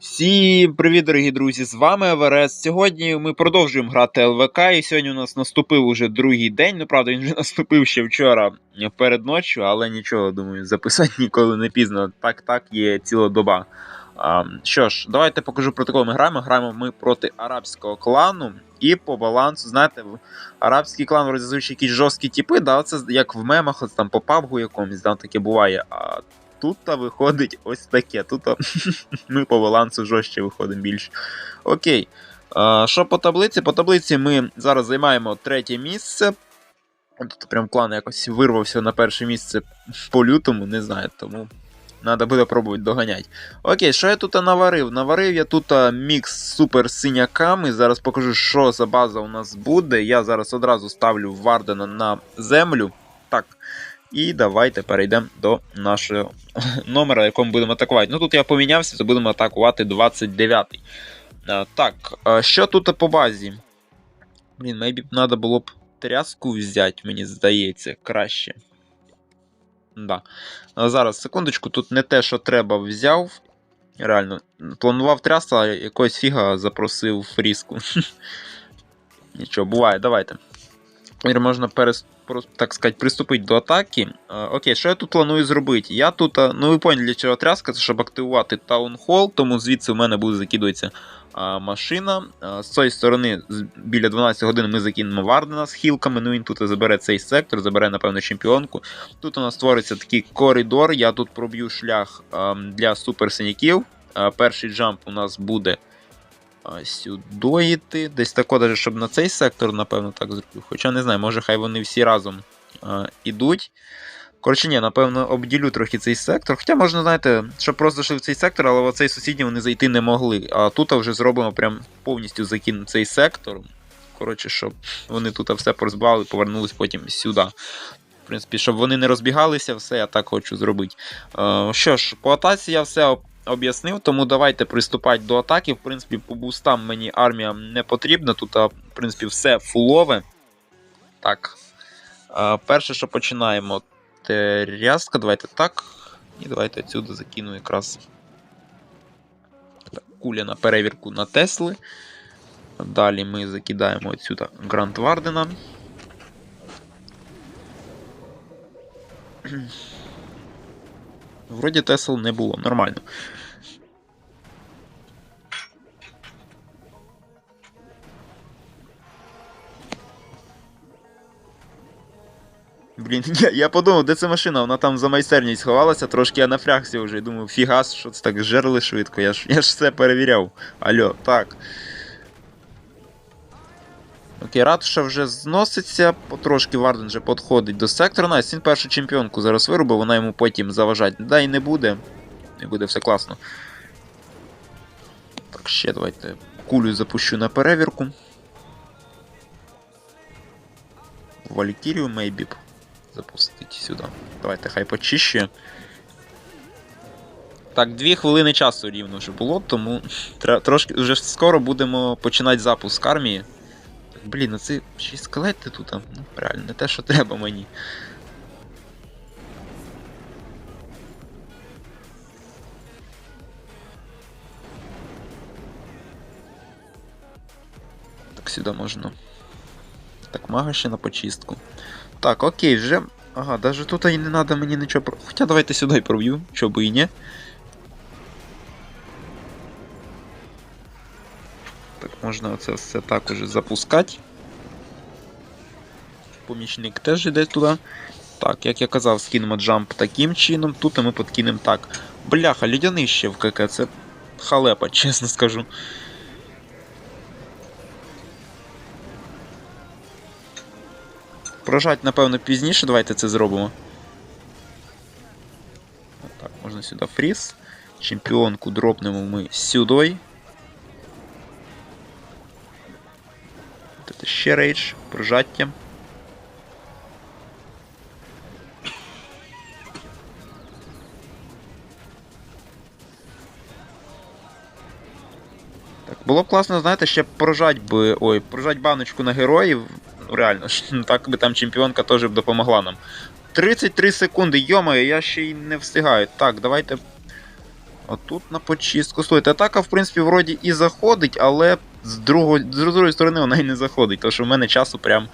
Всім привіт, дорогі друзі! З вами Еверест. Сьогодні ми продовжуємо грати ЛВК, і сьогодні у нас наступив уже другий день. Ну, правда, він вже наступив ще вчора перед ночі, але нічого, думаю, записати ніколи не пізно. Так, так, є ціла доба. А, що ж, давайте покажу про кого ми граємо. Граємо ми проти арабського клану. І по балансу, знаєте, в арабський клан зазвичай якісь жорсткі типи, да, це як в мемах, от там по пабгу якомусь, да, таке буває. А тут виходить ось таке. Тут ми по балансу жорстче виходимо більше. Окей. Що по таблиці? По таблиці ми зараз займаємо третє місце. Тут прям клан якось вирвався на перше місце по лютому, не знаю, тому треба буде пробувати доганяти. Окей, що я тут наварив? Наварив я тут мікс з супер синяками. Зараз покажу, що за база у нас буде. Я зараз одразу ставлю Вардена на землю. Так. І давайте перейдемо до нашого номера, якому будемо атакувати. Ну тут я помінявся, то будемо атакувати 29-й. Так, що тут по базі? Блін, мейбі треба було б тряску взяти, мені здається, краще. Да. Зараз, секундочку, тут не те, що треба, взяв. Реально, планував трясу, а якогось фіга запросив фріску. Нічого, буває, давайте. Тепер можна перес... так сказати, приступити до атаки. А, окей, що я тут планую зробити? Я тут, а, ну ви поняли, для чого тряска, це щоб активувати таунхол, тому звідси у мене буде закидуватися а, машина. З цієї сторони, біля 12 годин, ми закинемо Вардена з хілками. Ну він тут забере цей сектор, забере, напевно, чемпіонку. Тут у нас створиться такий коридор. Я тут проб'ю шлях а, для суперсиняків. Перший джамп у нас буде сюди йти. Десь тако, щоб на цей сектор, напевно, так зроблю. Хоча не знаю, може хай вони всі разом ідуть. Коротше, ні, напевно, обділю трохи цей сектор. Хоча можна, знаєте, щоб просто йшли в цей сектор, але в цей сусідній вони зайти не могли. А тут вже зробимо прям повністю закинемо цей сектор. Коротше, щоб вони тут все порозбивали, повернулись потім сюди. В принципі, щоб вони не розбігалися, все я так хочу зробити. Е, що ж, по атаці я все об'яснив, тому давайте приступати до атаки. В принципі, по бустам мені армія не потрібна. Тут, в принципі, все фулове. Так. Перше, що починаємо. Тряска, давайте так. І давайте отсюди закину якраз куля на перевірку на Тесли. Далі ми закидаємо отсюди Гранд Вардена. Вроді Тесл не було, нормально. Блін, я, я подумав, де ця машина? Вона там за майстерність сховалася, трошки я напрягся вже. Думав, фігас, що це так жерли швидко. Я ж, я ж все перевіряв. Алло, так. Окей, ратуша вже зноситься, потрошки Варден вже підходить до сектора. Найс, він першу чемпіонку зараз виробив, вона йому потім заважать. Да і не буде. Не буде все класно. Так, ще давайте кулю запущу на перевірку. Валькірію мейбі б запустити сюди. Давайте хай почищує. Так, дві хвилини часу рівно вже було, тому трошки вже скоро будемо починати запуск армії. Блін, а це ще й скелети тут, ну, реально, не те, що треба мені. Так, сюди можна. Так, мага ще на почистку. Так, окей, вже. Ага, даже тут і не треба мені нічого. Хоча давайте сюди проб'ю, що би і ні. Можна це все так уже запускати. Помічник теж йде туди. Так, як я казав, скинемо джамп таким чином, тут ми подкинемо так. Бляха, людяний ще в КК, це халепа, чесно скажу. Прожать, напевно, пізніше, давайте це зробимо. Так, можна сюди фріз. Чемпіонку дропнемо ми сюди. Ще рейдж, прожаття. Так, було б класно, знаєте, ще прожать би. Ой, прожать баночку на героїв. Ну, реально, так би там чемпіонка теж б допомогла нам. 33 секунди, йомаю, я ще й не встигаю. Так, давайте Отут на почистку. Слухайте, атака, в принципі, вроді і заходить, але з, другої, з другої сторони вона і не заходить, тому що в мене часу прям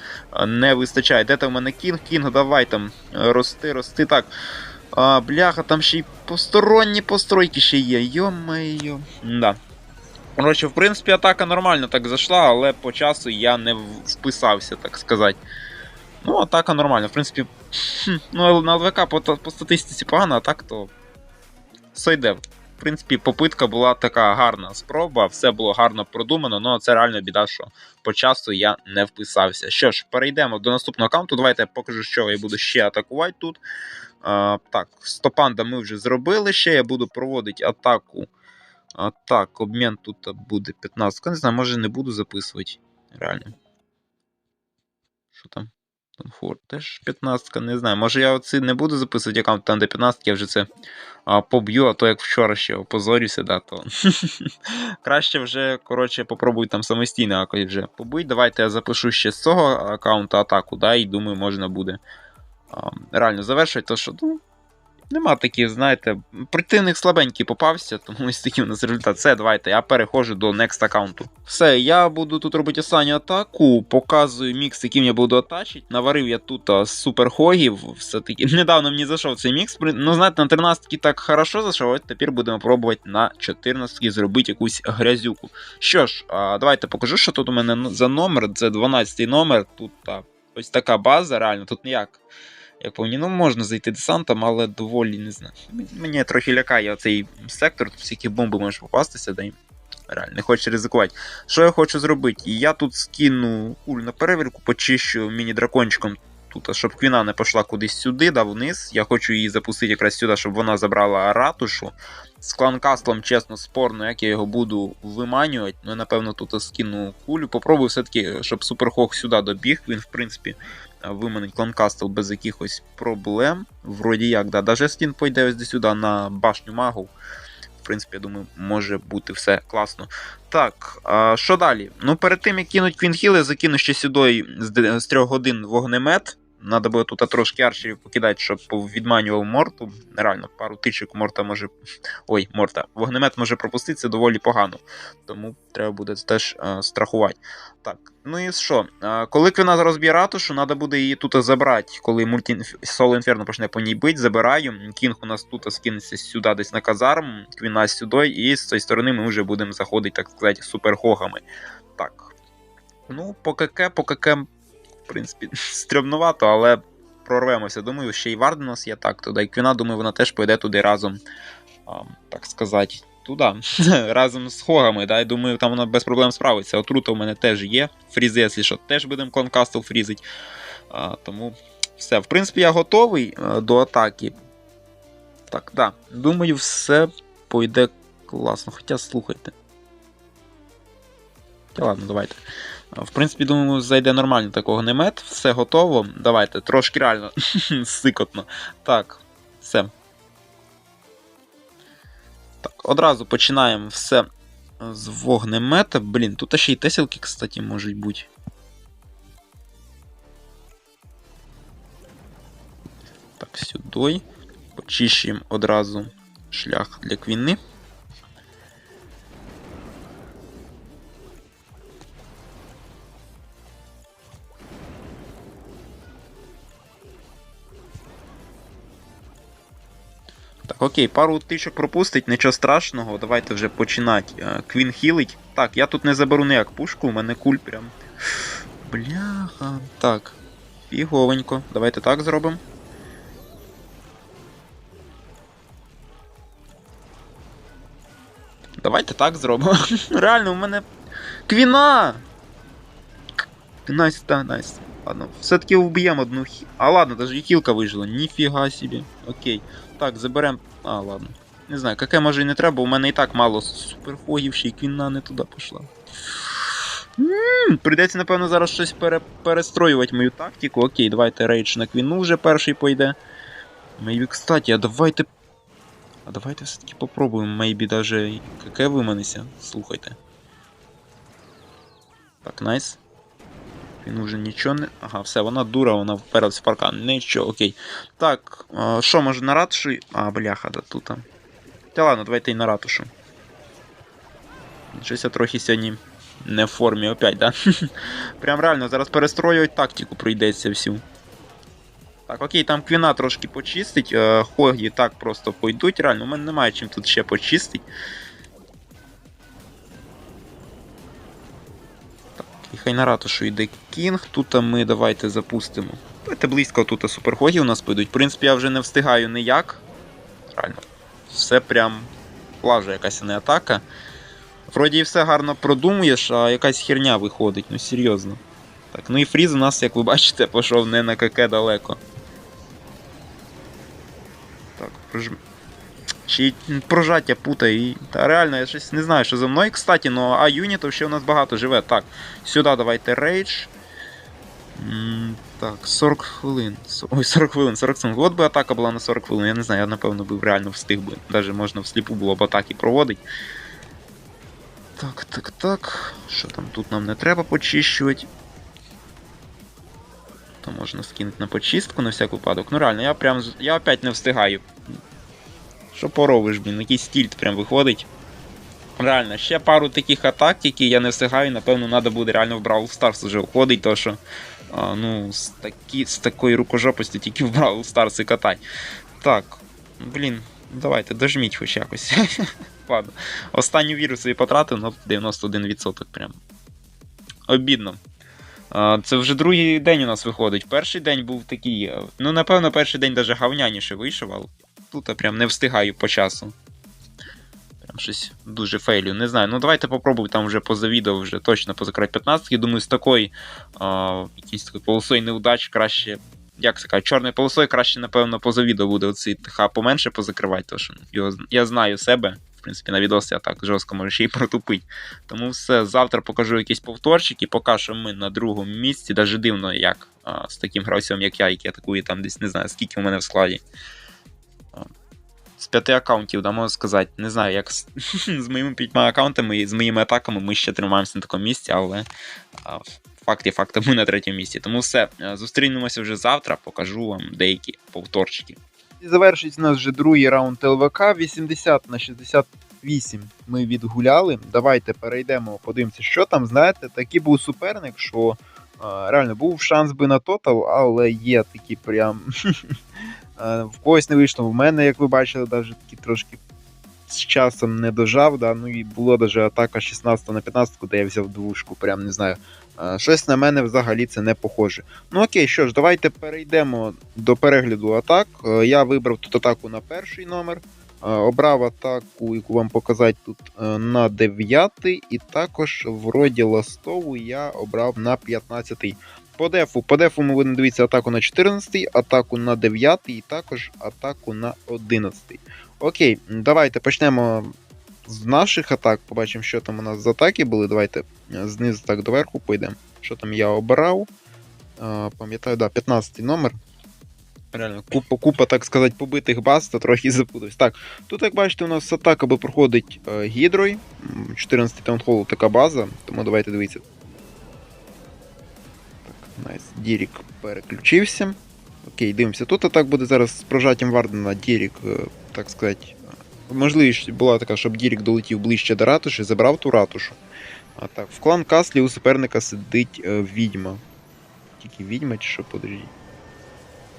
не вистачає. Де там в мене кінг? Кінг, давай там. е, Рости, рости. Так. А, бляха, там ще й посторонні постройки ще є. Йо-моє. Да. Коротше, в принципі, атака нормально так зайшла, але по часу я не вписався, так сказати. Ну, атака нормальна. В принципі, хм, ну, на ЛВК по, по статистиці погано, а так то. Сойде. Принципі, попитка була така гарна спроба, все було гарно продумано, але це реально біда, що по часу я не вписався. Що ж, перейдемо до наступного аккаунту. Давайте я покажу, що я буду ще атакувати тут. А, так, стопанда ми вже зробили. Ще я буду проводити атаку. А, так, обмін тут буде 15. Не знаю, може не буду записувати. Реально. Що там? Танфорд теж 15, не знаю. Може я оці не буду записувати аккаунт там, де 15, я вже це а, поб'ю, а то як вчора ще опозорюся, да, то. Краще вже, коротше, попробую там самостійно якось вже побить. Давайте я запишу ще з цього аккаунта атаку, да, і думаю, можна буде а, реально завершити, то що, ну, Нема таких, знаєте, противник слабенький попався, тому ось такий у нас результат. Все, давайте, я переходжу до next аккаунту. Все, я буду тут робити останню атаку, показую мікс, яким я буду атачити. Наварив я тут а, суперхогів. Все-таки недавно мені зайшов цей мікс. Ну, знаєте, на 13 так хорошо зайшов, от тепер будемо пробувати на 14 зробити якусь грязюку. Що ж, а, давайте покажу, що тут у мене за номер. Це 12 номер. Тут а, ось така база, реально, тут ніяк. Як повні, ну можна зайти десантом, але доволі не знаю. Мені трохи лякає цей сектор, тут всякі бомби можуть попастися, да й реально не хочу ризикувати. Що я хочу зробити? Я тут скину куль на перевірку, почищу міні-дракончиком тут, щоб квіна не пішла кудись сюди, да вниз. Я хочу її запустити якраз сюди, щоб вона забрала ратушу. З кланкаслом, чесно, спорно, як я його буду виманювати. Ну, я, напевно, тут скину кулю. Попробую все-таки, щоб Суперхок сюди добіг. Він, в принципі, виманить кланкастл без якихось проблем. Вроді як, да. Даже стін пойде ось сюди на башню магу. В принципі, я думаю, може бути все класно. Так, а що далі? Ну, перед тим, як кинуть Квінхіли, закину ще сюди з, 3 годин вогнемет. Надо буде тут трошки арчерів покидати, щоб відманював морту. Реально, пару тичок морта може. Ой, морта. Вогнемет може пропустити, це доволі погано. Тому треба буде теж е, страхувати. Так, ну і що? Е, коли Квіна розб'є ратушу, треба буде її тут забрати. Коли мульті Соло Інферно почне по ній бити, забираю. Кінг у нас тут скинеться сюди десь на казарм, Квіна сюди, і з цієї сторони ми вже будемо заходити, так сказати, суперхогами. Так. Ну, по КК, по КК, в принципі, стрьомнувато, але прорвемося. Думаю, ще й Вард у нас є так туди. І Квіна, думаю, вона теж пойде туди разом, а, так сказати, туди. разом з хогами. Да? Я думаю, там вона без проблем справиться. Отрута у мене теж є. Фрізи, якщо що, теж будемо конкастл фрізить. А, тому все. В принципі, я готовий а, до атаки. Так, да. Думаю, все пойде класно. Хоча слухайте. Та ладно, давайте. В принципі, думаю, зайде нормально такого немет. Все готово. Давайте, трошки реально сикотно. Так, все. Так, одразу починаємо все з вогнемета. Блін, тут ще й теселки, кстати, можуть бути. Так, сюди. Почищуємо одразу шлях для квіни. Так, окей, пару тичок пропустить, нічого страшного. Давайте вже починати. Е, Квін хілить. Так, я тут не заберу ніяк пушку, у мене куль прям. Бляха. Так. Фіговенько. Давайте так зробимо. Давайте так зробимо. Реально, у мене. Квіна! Найс, та, найс. Ладно, все-таки вб'ємо одну хі. А ладно, даже і хілка вижила. Ніфіга собі. Окей. Так, заберем. А, ладно. Не знаю, яке може і не треба, у мене і так мало суперхогів, ще й квіна не туди пішла. М, Прийдеться, напевно, зараз щось пере... перестроювати мою тактику. Окей, давайте рейдж на квіну вже перший пойде. Мейбі, кстати, а давайте. А давайте все-таки попробуємо, мейбі даже КК виманися. Слухайте. Так, найс. Він уже нічого не. Ага, все, вона дура, вона вперлась в паркан. Нічого, окей. Так, що може на ратуші? А, бляха, да тут. Та ладно, давайте і на ратушу. Щось я трохи сьогодні не в формі опять, да? Прям реально, зараз перестроювати тактику прийдеться всю. Так, окей, там квіна трошки почистить, е, хогі так просто пойдуть, реально, у мене немає чим тут ще почистити. І хай на ратушу йде кінг, тут ми давайте запустимо. Давайте близько тут суперхогі у нас пойдуть. В принципі, я вже не встигаю ніяк. Реально. Все прям лажа якась не атака. Вроді і все гарно продумуєш, а якась херня виходить, ну серйозно. Так, ну і фріз у нас, як ви бачите, пішов не на КК далеко. Так, прож... Чи прожаття путає і. Та реально, я щось не знаю, що за мною, кстати, но а юнітів ще у нас багато живе. Так, сюди давайте рейдж. Так, 40 хвилин. Ой, 40 хвилин, 40 секунд. От би атака була на 40 хвилин. Я не знаю, я напевно би реально встиг би. Даже можна всліпу було б атаки проводити. Так, так, так. Що там тут нам не треба почищувати? То можна скинути на почистку на всяк випадок. Ну реально, я прям. Я опять не встигаю. Що поробиш, блін, якийсь стільт прям виходить. Реально, ще пару таких атак, які я не встигаю, напевно, треба буде реально в Brawl Stars вже входить, то що. А, ну, з, такі, з такої рукожопості тільки в Brawl Stars і катай. Так, блін, давайте, дожміть хоч якось. Ладно. Останню віру собі потратив, ну 91% прям. Обідно. Це вже другий день у нас виходить. Перший день був такий. Ну, напевно, перший день даже гавняніше вийшов, але тут я прям не встигаю по часу. Прям щось дуже фейлю. Не знаю. Ну давайте попробуй там вже поза відео вже точно позакрити 15. Я думаю, з такої а, якісь такої полосою неудач краще. Як це кажуть, чорною полосою краще, напевно, поза відео буде оці ТХ поменше позакривати, тому що його, я знаю себе. В принципі, на відосі я так жорстко можу ще й протупить. Тому все, завтра покажу якісь повторчики, поки що ми на другому місці. Даже дивно, як а, з таким гравцем, як я, який атакує там десь не знаю, скільки у мене в складі. З п'яти аккаунтів, да, можу сказати. Не знаю, як з, з моїми п'ятьма аккаунтами і з моїми атаками ми ще тримаємося на такому місці, але факт є фактом, ми на третьому місці. Тому все, е, зустрінемося вже завтра, покажу вам деякі повторчики. І завершить нас вже другий раунд ЛВК 80 на 68 ми відгуляли. Давайте перейдемо, подивимося, що там. Знаєте, такий був суперник, що реально був шанс би на тотал, але є такі прям. В когось не вийшло. В мене, як ви бачили, навіть такі трошки з часом не дожав. Да? Ну і була даже атака 16 на 15, де я взяв двушку, прям не знаю. Щось на мене взагалі це не похоже. Ну окей, що ж, давайте перейдемо до перегляду атак. Е, Я вибрав тут атаку на перший номер. Е, Обрав атаку, яку вам показати тут е, на 9 і також вроді ластову я обрав на 15. По дефу, по дефу будемо дивитися атаку на 14, атаку на 9 і також атаку на 11. Окей, давайте почнемо з наших атак. Побачимо, що там у нас з атаки були. Давайте е, знизу так доверху пойдемо. Що там я обирав. Е, Пам'ятаю, да, 15 номер. Реально, купа, купа, так сказати, побитих баз, то трохи запутався. Так, тут, як бачите, у нас атака би проходить е, гідрой. М, 14 таунхолу така база, тому давайте дивіться. Так, найс. Дірік переключився. Окей, дивимося. Тут атак буде зараз з прожаттям Вардена Дірік, е, так сказати. Можливість була така, щоб Дірік долетів ближче до ратуші, забрав ту ратушу. А так, в клан Каслі у суперника сидить е, відьма. Тільки відьма чи що, подожди.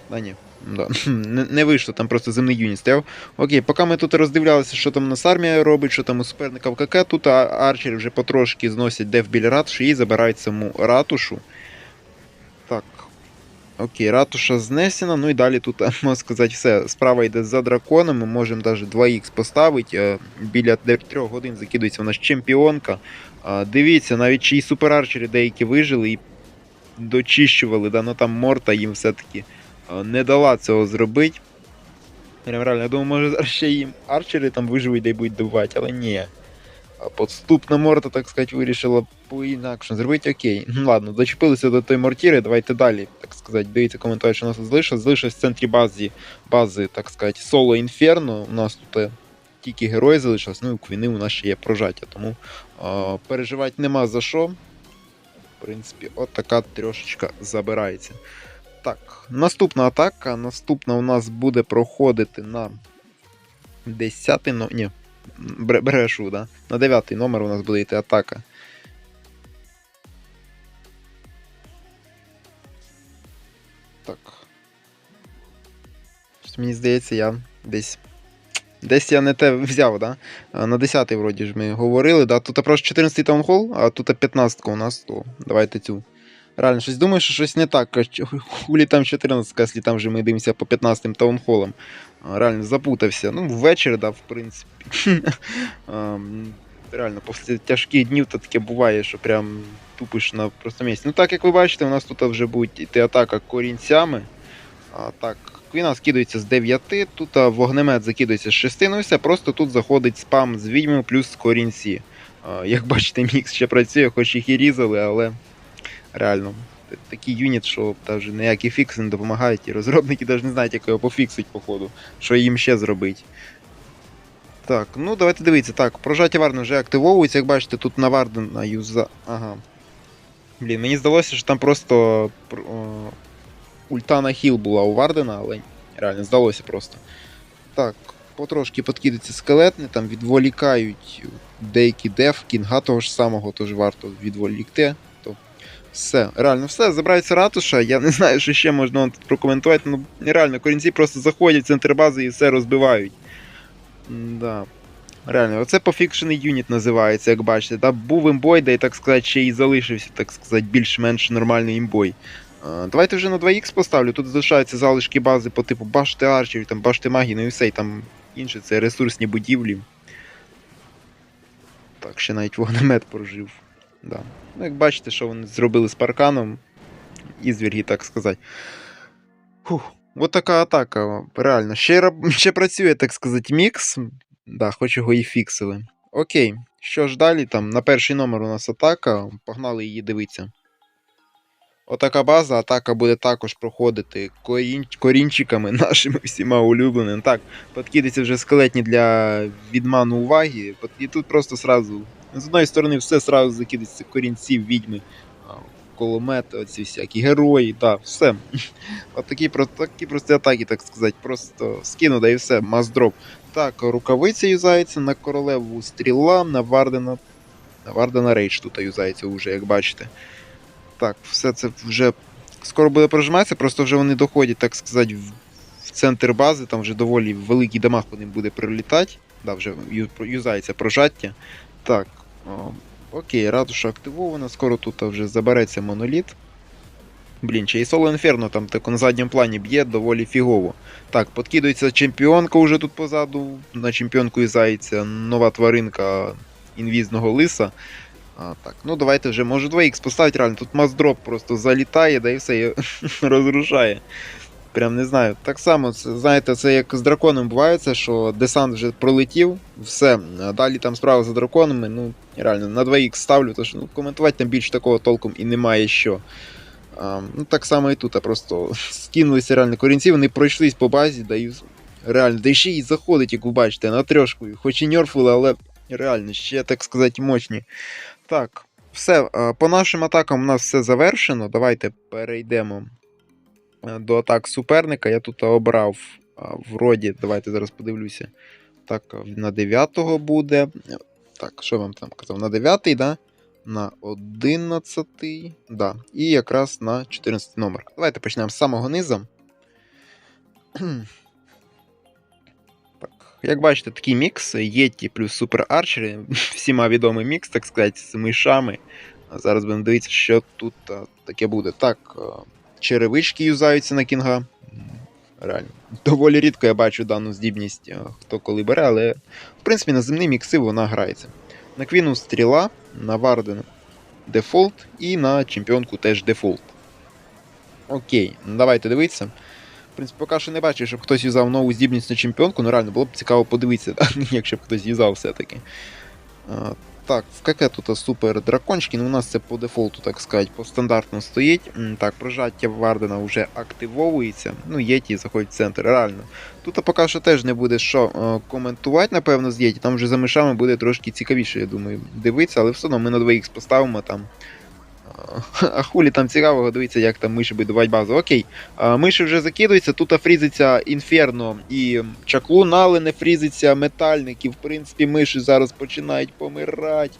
Да, ні. Да. Не, не вийшло, там просто земний юніт стояв. Окей, поки ми тут роздивлялися, що там у нас армія робить, що там у суперника в КК, тут а- арчери вже потрошки зносять деф біля ратуші і забирають саму ратушу. Так. Окей, ратуша знесена, ну і далі тут, можна сказати, все. Справа йде за драконом, ми можемо навіть 2х поставити. е, Біля 3 годин закидується у нас чемпіонка. Дивіться, навіть чиї суперарчери деякі вижили і дочищували, да, ну там Морта їм все-таки не дала цього зробити. Прям реально, я думаю, може зараз ще їм арчери там виживуть й будуть добувати, але ні. Подступна морта, так сказати, вирішила по-інакше зробити. Окей. Ну ладно, дочепилися до той мортіри, давайте далі, так сказати, дивіться коментарі, що у нас залишилось. Залишилось в центрі бази, бази, так сказати, соло інферно. У нас тут е, тільки герої залишилось, ну і квіни у нас ще є прожаття, тому а, переживати нема за що. В принципі, от така трьошечка забирається. Так, наступна атака. Наступна у нас буде проходити на 10 номер. Ні. Брешу, да? На 9 номер у нас буде йти атака. Так. Мені здається, я десь. Десь я не те взяв, да? На 10 вроді ж ми говорили, да? Тут просто 14-й таунхол, а тут 15-ка у нас, то давайте цю. Реально, щось думаю, що щось не так. Хулі там 14, якщо там вже ми дивимося по 15 таунхолам. Реально запутався. Ну, ввечері, да, в принципі. Реально, після тяжких днів то таке буває, що прям тупиш на просто місці. Ну так як ви бачите, у нас тут вже буде йти атака корінцями. А, так, Квіна скидується з 9, тут вогнемет закидується з 6, ну і все, просто тут заходить спам з відьми плюс корінці. А, як бачите, мікс ще працює, хоч їх і різали, але реально. Такий юніт, що навіть ніякі фікси не допомагають, і розробники навіть не знають, як його пофіксить, походу, що їм ще зробити. Так, ну давайте дивитися. Так, прожаття Вардена вже активовується, як бачите, тут на Вардена юза. Ага. Блін, мені здалося, що там просто пр- о, ульта на хіл була у Вардена, але реально здалося просто. Так, потрошки подкидаються скелетни, там відволікають деякі деф, кінга того ж самого, тож варто відволікти. Все, реально все, забирається ратуша. Я не знаю, що ще можна тут прокоментувати. Ну, реально, корінці просто заходять в центр бази і все розбивають. Да. Реально, оце пофікшений юніт називається, як бачите. Да? Був імбой, де, так сказати, ще й залишився, так сказати, більш-менш нормальний імбой. Давайте вже на 2х поставлю. Тут залишаються залишки бази по типу башти арчерів, там башти магії, ну і все, і там інше, це ресурсні будівлі. Так, ще навіть вогнемет прожив. Да. Ну, як бачите, що вони зробили з парканом. і Ізвірги, так сказати. Фух, от така атака. Реально. Ще, ще працює, так сказати, мікс. Да, хоч його і фіксили. Окей. Що ж далі? Там на перший номер у нас атака. Погнали її дивитися. Отака база, атака буде також проходити корін... корінчиками нашими всіма улюбленими. Так, подкидаються вже скелетні для відману уваги. І тут просто сразу. З одної сторони, все сразу закидається корінці, відьми, коломети, оці всякі герої, так, все. От такі, такі прості атаки, так сказати. Просто скину, да і все, маздроп. Так, рукавиця юзається, на королеву стріла, на Вардена. На Вардена рейдж тут юзається вже, як бачите. Так, все це вже скоро буде прожиматися, просто вже вони доходять, так сказати, в, центр бази, там вже доволі великий дамаг по ним буде прилітати. Да, вже юзається прожаття. Так. Окей, ратуша активована, скоро тут вже забереться моноліт. Блін, чи і Соло Інферно там так на задньому плані б'є доволі фігово. Так, подкидується чемпіонка уже тут позаду. На чемпіонку юзається нова тваринка інвізного лиса. А, так, ну давайте вже може 2х поставити реально. Тут маздроп просто залітає, да і все і розрушає. Прям не знаю. Так само, це, знаєте, це як з драконом буває, це, що десант вже пролетів, все. Далі там справа за драконами, ну, реально, на 2х ставлю, що ну, коментувати там більш такого толком і немає що. А, ну, так само і тут, а просто скинулися реально корінці, вони пройшлись по базі, дають. Реально, да ще й заходить, як ви бачите, на трьошку. Хоч і нерфили, але реально, ще, так сказати, мощні. Так, все, по нашим атакам у нас все завершено. Давайте перейдемо до атак суперника. Я тут обрав вроді, давайте зараз подивлюся. Так, на 9 буде. Так, що вам там казав? На 9, да? На 11, да. І якраз на 14 номер. Давайте почнемо з самого низу. Так, як бачите, такий мікс Єті плюс Супер Арчери. Всіма відомий мікс, так сказати, з мишами. Зараз будемо дивитися, що тут таке буде. Так, черевички юзаються на кінга. Реально. Доволі рідко я бачу дану здібність, хто коли бере, але в принципі на земні мікси вона грається. На квіну стріла, на Варден дефолт і на чемпіонку теж дефолт. Окей, ну давайте дивитися. В принципі, поки що не бачу, щоб хтось юзав нову здібність на чемпіонку, ну реально було б цікаво подивитися, якщо б хтось юзав все-таки. Так, в КК тут супер дракончики, ну у нас це по дефолту, так сказати, по стандартно стоїть. Так, прожаття Вардена вже активовується. Ну, Єті заходить в центр, реально. Тут поки що теж не буде що е, коментувати, напевно, з Єті. Там вже за мишами буде трошки цікавіше, я думаю, дивитися, але все одно ми на 2х поставимо там. А хулі там цікавого, дивіться, як там миші будувати базу. Окей. Миші вже закидуються, тут фрізиться інферно і чаклун, але не фрізиться метальник. І в принципі миші зараз починають помирати.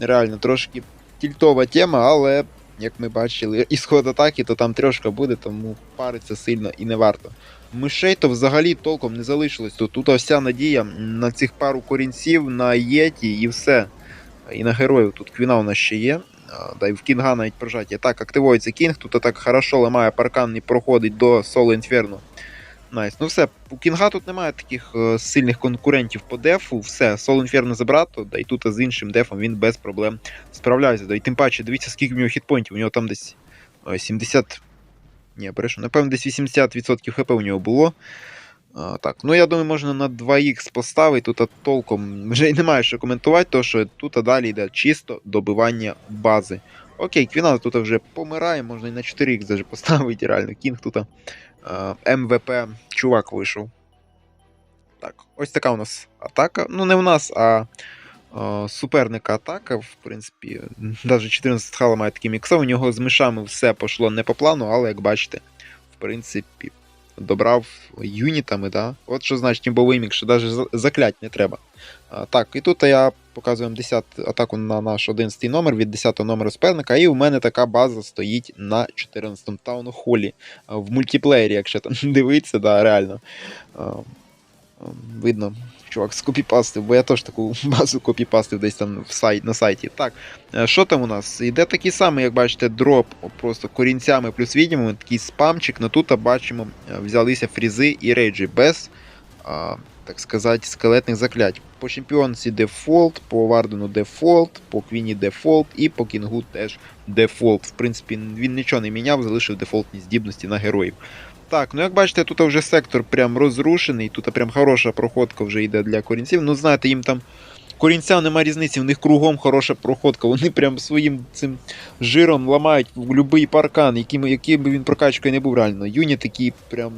Реально, трошки тільтова тема, але як ми бачили, ісход атаки, то там трошка буде, тому париться сильно і не варто. Мишей то взагалі толком не залишилось. Тут, тут вся надія на цих пару корінців, на Єті і все. І на героїв. Тут квіна у нас ще є. Да, і в Кінга навіть прожаття. Так, активується Кінг, тут так хорошо ламає паркан і проходить до Соло Інферно. Найс. Ну все, у Кінга тут немає таких е, сильних конкурентів по дефу. Все, Соло Інферно забрато, да і тут з іншим дефом він без проблем справляється. Да, і тим паче, дивіться, скільки в нього хітпоінтів. У нього там десь е, 70. Ні, брешу, напевно, десь 80% хп у нього було. Так, ну я думаю, можна на 2х поставити. Тут толком вже й немає що коментувати, тому що тут далі йде чисто добивання бази. Окей, Квіна тут вже помирає, можна і на 4х даже поставити, реально. Кінг тут МВП чувак вийшов. Так, ось така у нас атака. Ну, не в нас, а, а суперника атака. В принципі, навіть 14 хала має такий міксов. У нього з мишами все пішло не по плану, але як бачите, в принципі, добрав юнітами, да? От що значить імбовий мік, що навіть заклять не треба. А, так, і тут я показую 10 атаку на наш 11 номер від 10 номеру суперника, і у мене така база стоїть на 14 тауну холі в мультиплеєрі, якщо там дивитися, да, реально. А, видно, чувак скопіпастив, бо я теж таку базу копіпастив десь там в сайт, на сайті. Так, що там у нас? Іде такий самий, як бачите, дроп просто корінцями плюс відьмами, такий спамчик, но тут бачимо, е, взялися фрізи і рейджі без, а, так сказати, скелетних заклять. По чемпіонці дефолт, по Вардену дефолт, по Квіні дефолт і по Кінгу теж дефолт. В принципі, він нічого не міняв, залишив дефолтні здібності на героїв. Так, ну як бачите, тут вже сектор прям розрушений, тут прям хороша проходка вже йде для корінців. Ну, знаєте, їм там корінцям немає різниці, в них кругом хороша проходка. Вони прям своїм цим жиром ламають будь-який паркан, яким, яким би він прокачкою не був реально. Юні такі прям.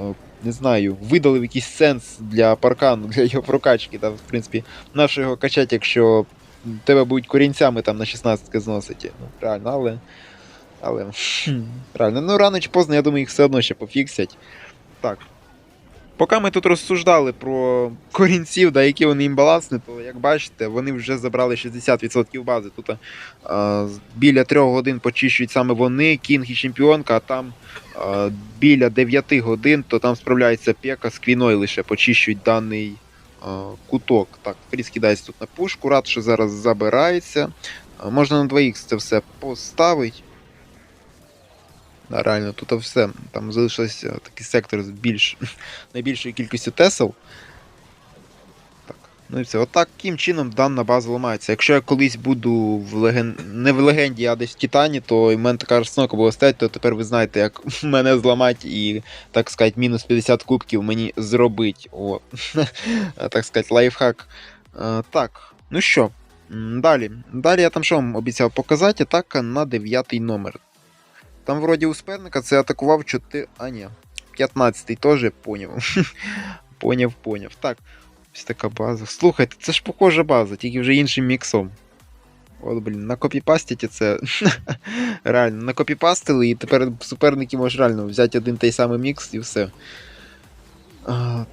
е, Не знаю, видали якийсь сенс для паркану, для його прокачки. Та, в принципі, нащо його качати, якщо тебе будуть корінцями там на 16 зносити. Ну, реально, але. Але. Реально, ну рано чи поздно, я думаю, їх все одно ще пофіксять. Так. Поки ми тут розсуждали про корінців, да, які вони імбалансні, то як бачите, вони вже забрали 60% бази. Тут а, біля 3 годин почищують саме вони, Кінг і чемпіонка, а там а, біля 9 годин, то там справляється пека з квіною лише почищують даний а, куток. Так, фріз кидається тут на пушку, рад, що зараз забирається. А, можна на 2х це все поставити. Да, реально, тут все. Там залишився такий сектор з більш найбільшою кількістю тесел. Так. Ну і все. Отак, таким чином дана база ламається. Якщо я колись буду в леген... не в легенді, а десь в Титані, то і в мене така розстановка була стоять, то тепер ви знаєте, як мене зламати і, так сказати, мінус 50 кубків мені зробить. О. так сказати, лайфхак. Так, ну що, далі. Далі я там що вам обіцяв показати, атака на 9 номер. Там вроді у суперника це атакував 4. А, ні. 15-й теж поняв. поняв, поняв. Так. Ось така база. Слухайте, це ж похожа база, тільки вже іншим міксом. От, блін, на копіпастіті це. реально, накопіпастили, і тепер суперники можуть реально взяти один той самий мікс і все. А...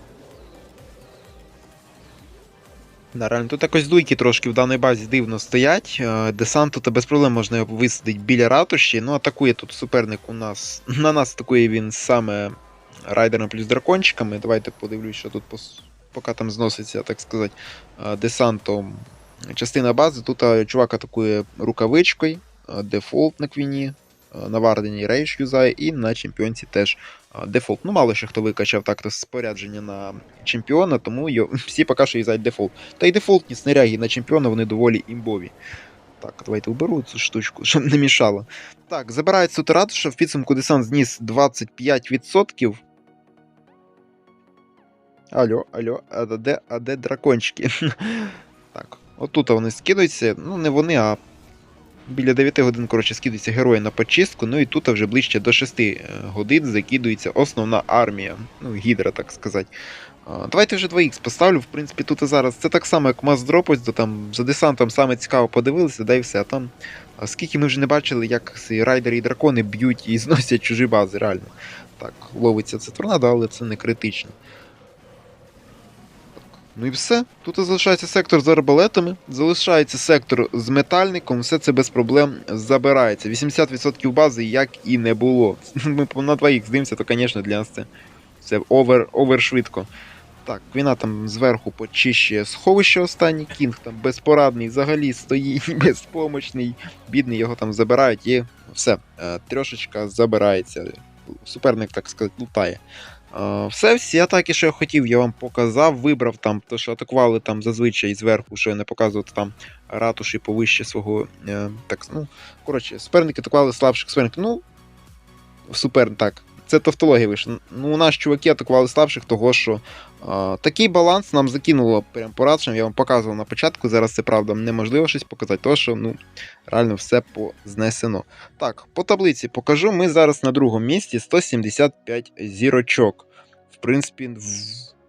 Да, реально, тут якось дуйки трошки в даній базі дивно стоять. Е, Десант тут без проблем можна його висадити біля ратуші. Ну, атакує тут суперник у нас. На нас атакує він саме райдером плюс дракончиками. Давайте подивлюсь, що тут поки там зноситься, так сказати, е, десантом. Частина бази. Тут е, чувак атакує рукавичкою, дефолт на квіні, на Вардені рейдж юзає, і на чемпіонці теж дефолт. Ну, мало ще хто викачав так-то спорядження на чемпіона, тому йо... всі поки що юзають дефолт. Та й дефолтні снаряги на чемпіона вони доволі імбові. Так, давайте уберу цю штучку, щоб не мішало. Так, забирається тут ратуша, в підсумку десант зніс 25%. Алло, алло, а де, а де дракончики? так, отут вони скидаються. Ну, не вони, а біля 9 годин, коротше, скидуються герої на почистку, ну і тут вже ближче до 6 е, годин закидується основна армія, ну, гідра, так сказати. Давайте вже 2х поставлю. В принципі, тут і зараз це так само, як Маздроп, ось то там за десантом саме цікаво подивилися, да і все. А там скільки ми вже не бачили, як райдери і дракони б'ють і зносять чужі бази, реально. Так, ловиться це торнадо, але це не критично. Ну і все. Тут залишається сектор з арбалетами, залишається сектор з метальником, все це без проблем забирається. 80% бази як і не було. Ми на 2х дивимося, то, звісно, для нас це, це овер, овер швидко. Так, війна там зверху почищує сховище останній, кінг там безпорадний, взагалі стоїть безпомочний, бідний його там забирають і все, е, трьошечка забирається. Суперник, так сказати, лутає. Все, всі атаки, що я хотів, я вам показав. Вибрав там, то що атакували там зазвичай зверху, що я не показував там ратуші повище свого. е, Так, ну, коротше, суперники атакували слабших суперників. Ну, супер, так. Це тавтологія вийшла. Ну, у нас чуваки атакували слабших, того що а, такий баланс нам закинуло прям порадшим. Я вам показував на початку. Зараз це правда неможливо щось показати, тому що ну, реально все познесено. Так, по таблиці покажу. Ми зараз на другому місці 175 зірочок. В принципі,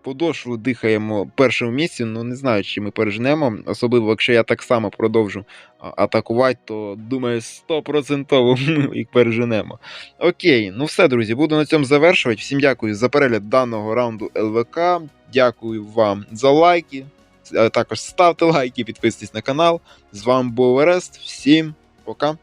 подошву дихаємо першому місці, ну не знаю, чи ми переженемо. Особливо, якщо я так само продовжу атакувати, то думаю, 100% ми їх переженемо. Окей, ну все, друзі, буду на цьому завершувати. Всім дякую за перегляд даного раунду ЛВК. Дякую вам за лайки. Е, Також ставте лайки, підписуйтесь на канал. З вами був Орест. Всім пока.